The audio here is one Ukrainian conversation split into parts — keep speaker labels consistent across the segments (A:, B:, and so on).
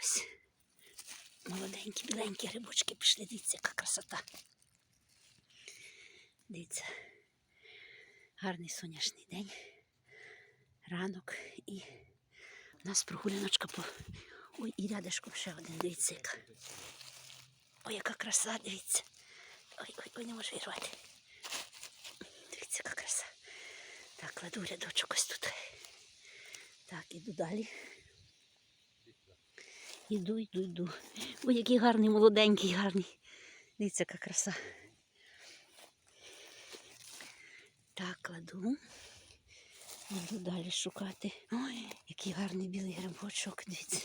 A: Ось. Молоденькі, біленькі грибочки пішли. Дивіться, яка красота. Дивіться. Гарний сонячний день. Ранок і у нас прогуляночка по. Ой, і рядишком ще один, дивіться, яка. Ой, яка краса, дивіться. Ой, ой, ой, не можу вірвати. Дивіться, яка краса. Так, кладу рядочок ось тут. Так, іду далі. Іду, іду, іду. Ой, який гарний, молоденький, гарний. Дивіться, яка краса. Так, кладу. Іду далі шукати. Ой, який гарний білий грибочок. Дивіться.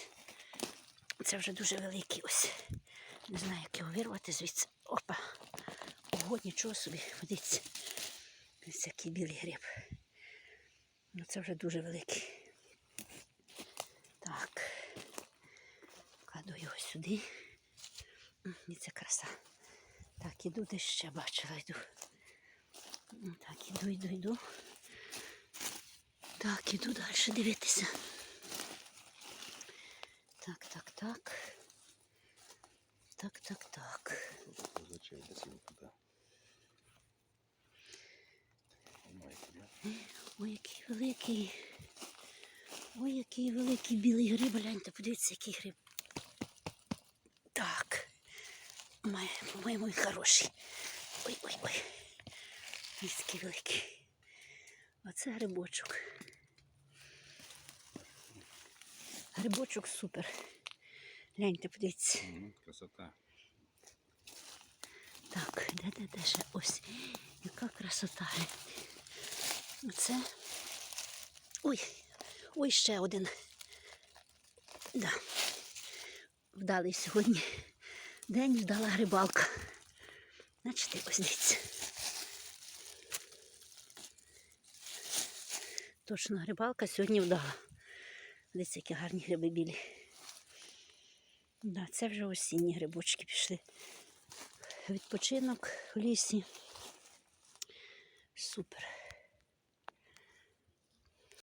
A: Це вже дуже великий ось. Не знаю, як його вирвати звідси. Опа. Ого, нічого собі. Подивіться. Ось який білий гриб. Ну це вже дуже великий. Так. Кладу його сюди. І це краса. Так, іду десь ще бачила, йду. Так, іду, іду, іду. Так, іду далі дивитися. Так, так, так. Так, так, так.
B: Зачем десь туди? Туди.
A: Ой, який великий. Ой, який великий білий гриб. Гляньте, подивіться, який гриб. Так. Май, по-моєму, він хороший. Ой, ой, ой. Ось такий великий. Оце грибочок. Грибочок супер. Гляньте, подивіться.
B: Красота.
A: Так, де, де, де ще? Ось. Яка красота. Оце. Ой, ой, ще один. Да. Вдалий сьогодні. День вдала рибалка. Бачите, ось дивіться. Точно рибалка сьогодні вдала. Дивіться, які гарні гриби білі. Да, це вже осінні грибочки пішли. Відпочинок в лісі. Супер.